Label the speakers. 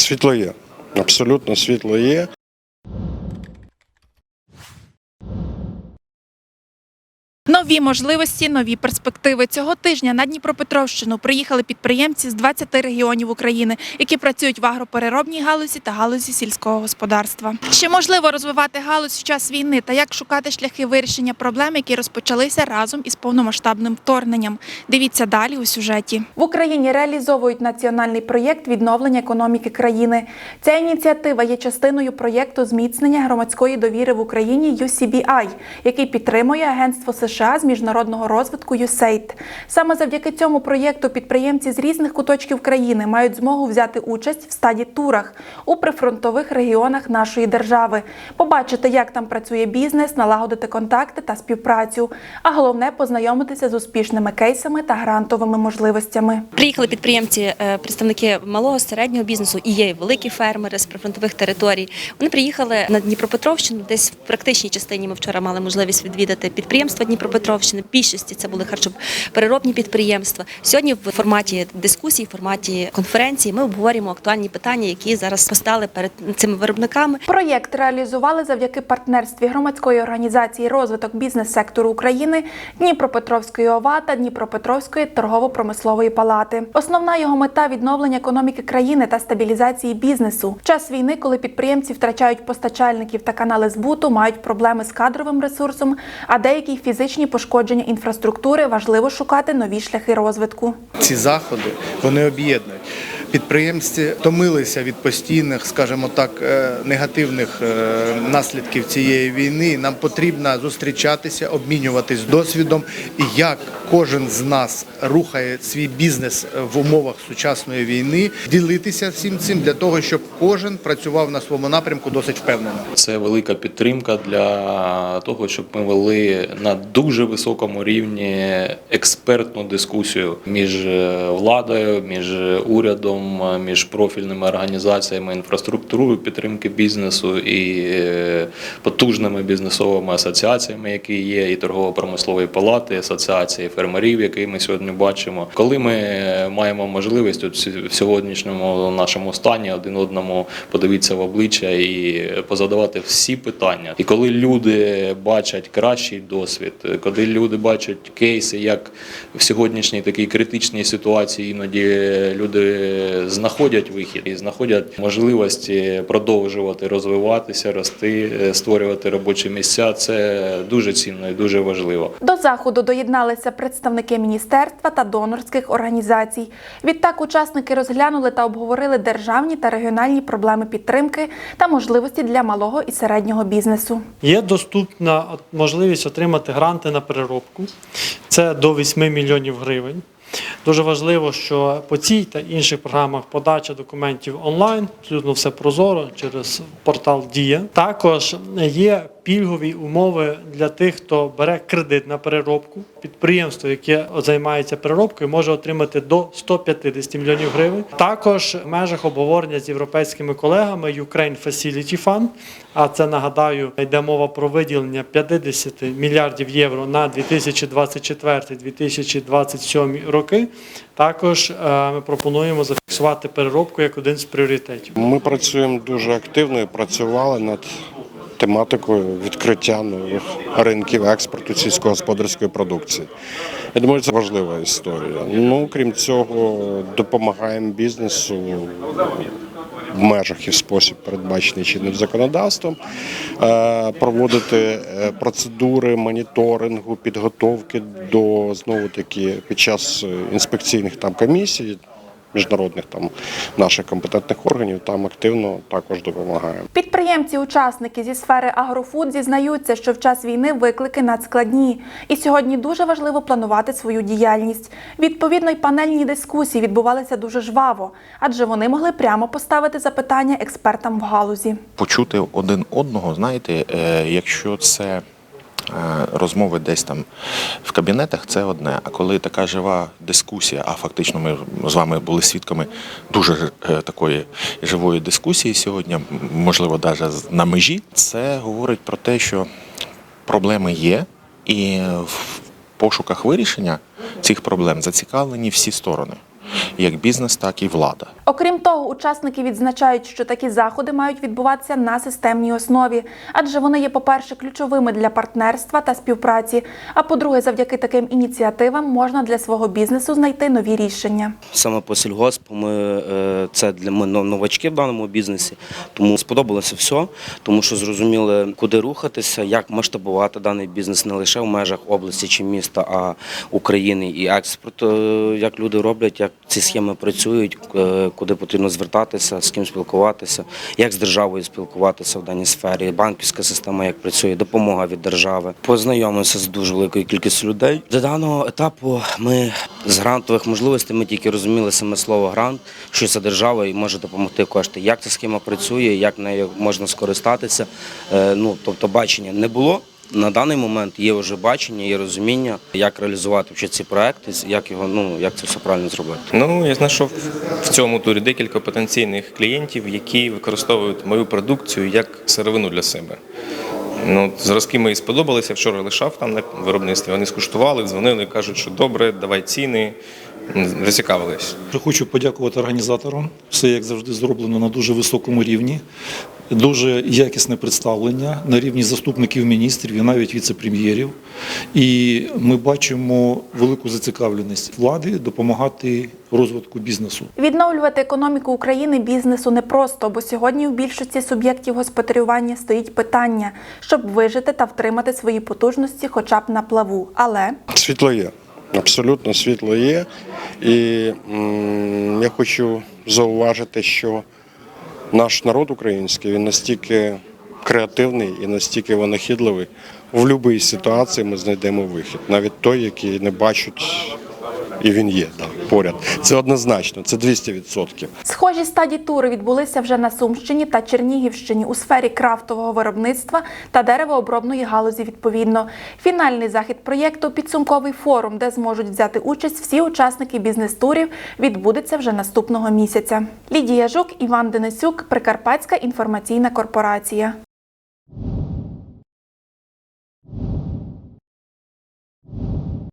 Speaker 1: Світло є. Абсолютно світло є.
Speaker 2: Нові можливості, нові перспективи. Цього тижня на Дніпропетровщину приїхали підприємці з 20 регіонів України, які працюють в агропереробній галузі та галузі сільського господарства. Чи можливо розвивати галузь в час війни та як шукати шляхи вирішення проблем, які розпочалися разом із повномасштабним вторгненням? Дивіться далі у сюжеті. В Україні реалізовують національний проєкт відновлення економіки країни. Ця ініціатива є частиною проєкту зміцнення громадської довіри в Україні UCBI, який підтримує Агентство США з міжнародного розвитку USAID. Саме завдяки цьому проєкту підприємці з різних куточків країни мають змогу взяти участь в стаді турах у прифронтових регіонах нашої держави, побачити, як там працює бізнес, налагодити контакти та співпрацю. А головне познайомитися з успішними кейсами та грантовими можливостями.
Speaker 3: Приїхали підприємці, е, представники малого середнього бізнесу і є великі фермери з прифронтових територій. Вони приїхали на Дніпропетровщину. Десь в практичній частині ми вчора мали можливість відвідати підприємства Дніпропетровщини. В більшості це були харчопереробні підприємства. Сьогодні в форматі дискусії, в форматі конференції ми обговорюємо актуальні питання, які зараз постали перед цими виробниками.
Speaker 2: Проєкт реалізували завдяки партнерстві громадської організації розвиток бізнес-сектору України, Дніпропетровської ОВА та Дніпропетровської торгово-промислової палати. Основна його мета відновлення економіки країни та стабілізації бізнесу. В час війни, коли підприємці втрачають постачальників та канали збуту, мають проблеми з кадровим ресурсом, а деякі фізичні пошкодження інфраструктури, важливо шукати нові шляхи розвитку.
Speaker 4: ці заходи вони об'єднують. Підприємці втомилися від постійних, скажімо так, е, негативних е, наслідків цієї війни. Нам потрібно зустрічатися, обмінюватись досвідом, і як кожен з нас рухає свій бізнес в умовах сучасної війни, ділитися всім цим для того, щоб кожен працював на своєму напрямку досить впевнено.
Speaker 5: Це велика підтримка для того, щоб ми вели на дуже високому рівні експертну дискусію між е, владою, між урядом, е, між профільними організаціями інфраструктурою підтримки бізнесу і е, потужними бізнесовими асоціаціями, які є, і торгово-промислової палати, асоціації фермерів, які ми сьогодні бачимо. Коли ми маємо можливість от в сьогоднішньому нашому стані один одному подивитися в обличчя і позадавати всі питання. І коли люди бачать кращий досвід, коли люди бачать кейси, як в сьогоднішній такій критичній ситуації іноді люди знаходять вихід і знаходять можливості продовжувати розвиватися, рости, створювати робочі місця. Це дуже цінно і дуже важливо.
Speaker 2: До заходу доєдналися представники міністерства та донорських організацій. Відтак учасники розглянули та обговорили державні та регіональні проблеми підтримки та можливості для малого і середнього бізнесу.
Speaker 6: Є доступна можливість отримати гранти на переробку. Це до 8 мільйонів гривень. Дуже важливо, що по цій та інших програмах подача документів онлайн, абсолютно все прозоро через портал Дія. Також є пільгові умови для тих, хто бере кредит на переробку. Підприємство, яке займається переробкою, може отримати до 150 мільйонів гривень. Також в межах обговорення з європейськими колегами Ukraine Facility Fund, а це нагадаю, йде мова про виділення 50 мільярдів євро на 2024-2027 роки. Також е, ми пропонуємо зафіксувати переробку як один з пріоритетів.
Speaker 1: Ми працюємо дуже активно і працювали над тематикою відкриття нових ринків експорту сільськогосподарської продукції. Я думаю, це важлива історія. Ну, крім цього, допомагаємо бізнесу в межах і в спосіб, передбачений чинним законодавством, е, проводити е, процедури моніторингу, підготовки до знову таки під час е, інспекційних там комісій. Міжнародних там наших компетентних органів там активно також допомагаємо.
Speaker 2: Підприємці-учасники зі сфери агрофуд зізнаються, що в час війни виклики надскладні, і сьогодні дуже важливо планувати свою діяльність. Відповідно, й панельні дискусії відбувалися дуже жваво, адже вони могли прямо поставити запитання експертам в галузі.
Speaker 7: почути один одного, знаєте, е, якщо це розмови десь там в кабінетах, це одне. А коли така жива дискусія, а фактично ми з вами були свідками дуже е, такої живої дискусії сьогодні, можливо, навіть на межі, це говорить про те, що проблеми є, і в пошуках вирішення цих проблем зацікавлені всі сторони. Як бізнес, так і влада.
Speaker 2: Окрім того, учасники відзначають, що такі заходи мають відбуватися на системній основі, адже вони є, по-перше, ключовими для партнерства та співпраці. А по-друге, завдяки таким ініціативам можна для свого бізнесу знайти нові рішення.
Speaker 8: Саме по сільгоспу ми е, це для ми но- новачки в даному бізнесі. Тому сподобалося все, тому що зрозуміли, куди рухатися, як масштабувати даний бізнес не лише в межах області чи міста, а України і експорт, е, як люди роблять, як ці схеми працюють, е, куди потрібно звертатися, з ким спілкуватися, як з державою спілкуватися в даній сфері, банківська система, як працює, допомога від держави. Познайомився з дуже великою кількістю людей. До даного етапу ми з грантових можливостей ми тільки розуміли саме слово грант, що це держава і може допомогти кошти. Як ця схема працює, як нею можна скористатися. Е, Ну тобто бачення не було. На даний момент є вже бачення, є розуміння, як реалізувати ці проекти, як його ну як це все правильно зробити.
Speaker 9: Ну, я знайшов в цьому турі декілька потенційних клієнтів, які використовують мою продукцію як сировину для себе. Ну, зразки мої сподобалися. Вчора лишав там на виробництві. Вони скуштували, дзвонили, кажуть, що добре, давай ціни. Зацікавились.
Speaker 10: Хочу подякувати організаторам. Все як завжди зроблено на дуже високому рівні. Дуже якісне представлення на рівні заступників міністрів і навіть віце-прем'єрів. І ми бачимо велику зацікавленість влади допомагати розвитку бізнесу.
Speaker 2: Відновлювати економіку України бізнесу непросто, бо сьогодні у більшості суб'єктів господарювання стоїть питання, щоб вижити та втримати свої потужності, хоча б на плаву. Але
Speaker 1: Світло є. Абсолютно світло є. І м, я хочу зауважити, що наш народ український він настільки креативний і настільки винахідливий. В будь-якій ситуації ми знайдемо вихід, навіть той, який не бачать, і він є да, поряд. Це однозначно, це 200%.
Speaker 2: Схожі стадії тури відбулися вже на Сумщині та Чернігівщині у сфері крафтового виробництва та деревообробної галузі. Відповідно, фінальний захід проєкту підсумковий форум, де зможуть взяти участь всі учасники бізнес-турів, відбудеться вже наступного місяця. Лідія Жук, Іван Денисюк, Прикарпатська інформаційна корпорація.